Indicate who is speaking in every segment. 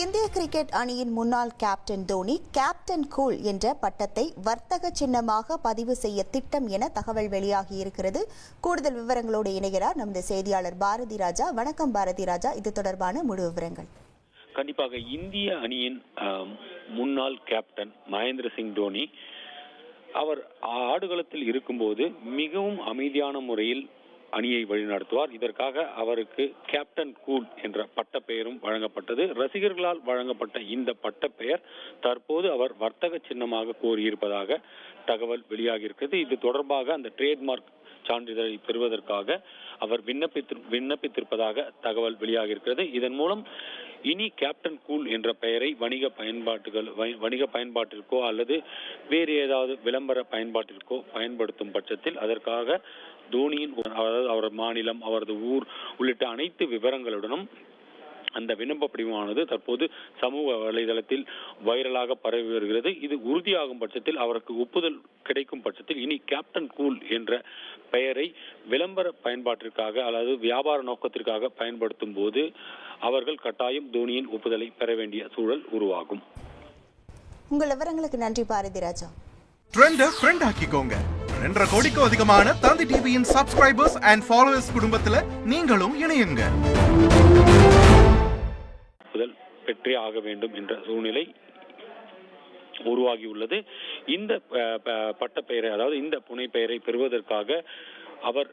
Speaker 1: இந்திய கிரிக்கெட் அணியின் முன்னாள் கேப்டன் தோனி கேப்டன் கூல் என்ற பட்டத்தை வர்த்தக சின்னமாக பதிவு செய்ய திட்டம் என தகவல் வெளியாகி இருக்கிறது. கூடுதல் விவரங்களோடு இணைகிறார் நமது செய்தியாளர் பாரதி ராஜா. வணக்கம் பாரதி ராஜா. இது தொடர்பான முழு விவரங்கள்.
Speaker 2: கண்டிப்பாக இந்திய அணியின் முன்னாள் கேப்டன் மகேந்திர சிங் தோனி அவர் ஆடுகளத்தில் இருக்கும்போது மிகவும் அமைதியான முறையில் அணியை வழிநடத்துவார். இதற்காக அவருக்கு கேப்டன் கூல் என்ற பட்டப்பெயரும் வழங்கப்பட்டது. ரசிகர்களால் வழங்கப்பட்ட இந்த பட்டப்பெயர் தற்போது அவர் வர்த்தக சின்னமாக கோரியிருப்பதாக தகவல் வெளியாகியிருக்கிறது. இது தொடர்பாக அந்த ட்ரேட்மார்க் சான்றிதழை பெறுவதற்காக அவர் விண்ணப்பித்து விண்ணப்பித்திருப்பதாக தகவல் வெளியாகியிருக்கிறது. இதன் மூலம் இனி கேப்டன் கூல் என்ற பெயரை வணிக பயன்பாட்டுகள் வ- வணிக பயன்பாட்டிற்கோ அல்லது வேறு ஏதாவது விளம்பர பயன்பாட்டிற்கோ பயன்படுத்தும் பட்சத்தில் அதற்காக தோனியின் அதாவது அவர் மாநிலம் அவரது ஊர் உள்ளிட்ட அனைத்து விவரங்களுடனும் அந்த விண்ணப்ப படிவமானது தற்போது சமூக வலைதளத்தில் வைரலாக பரவி வருகிறது. இது உறுதியாகும் பட்சத்தில் அவருக்கு ஒப்புதல் கிடைக்கும் பட்சத்தில் இனி கேப்டன் கூல் என்ற பெயரை விளம்பர பயன்பாட்டிற்காக அல்லது வியாபார நோக்கத்திற்காக பயன்படுத்தும் போது அவர்கள் கட்டாயம் தோனியின் ஒப்புதலை பெற வேண்டிய சூழல் உருவாகும்.
Speaker 1: உங்கள் விவரங்களுக்கு நன்றி பாரதி ராஜா.
Speaker 3: ட்ரெண்ட ஃப்ரெண்ட் ஆக்கிக்கோங்க. ரெண்டரை கோடிக்கும் அதிகமான தந்தி டிவியின் சப்ஸ்கிரைபர்ஸ் அண்ட் ஃபாலோவர்ஸ் குடும்பத்துல நீங்களும் இணையுங்க.
Speaker 2: ஒப்புதல் பெற்றே ஆக வேண்டும் என்ற சூழ்நிலை உருவாகியுள்ளது. இந்த அஹ், பட்டப்பெயரை அதாவது இந்த புனைப்பெயரை பெறுவதற்காக அவர்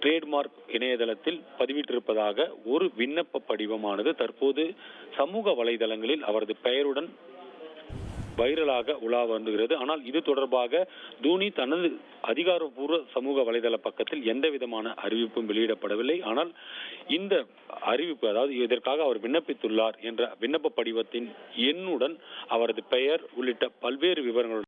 Speaker 2: ட்ரேட்மார்க் இணையதளத்தில் பதிவிட்டிருப்பதாக ஒரு விண்ணப்ப படிவமானது தற்போது சமூக வலைதளங்களில் அவரது பெயருடன் வைரலாக உலா வந்துகிறது. ஆனால் இது தொடர்பாக தோனி தனது அதிகாரப்பூர்வ சமூக வலைதள பக்கத்தில் எந்த விதமான அறிவிப்பும் வெளியிடப்படவில்லை. ஆனால் இந்த அறிவிப்பு அதாவது இதற்காக அவர் விண்ணப்பித்துள்ளார் என்ற விண்ணப்ப படிவத்தின் எண்ணுடன் அவரது பெயர் உள்ளிட்ட பல்வேறு விவரங்களுடன்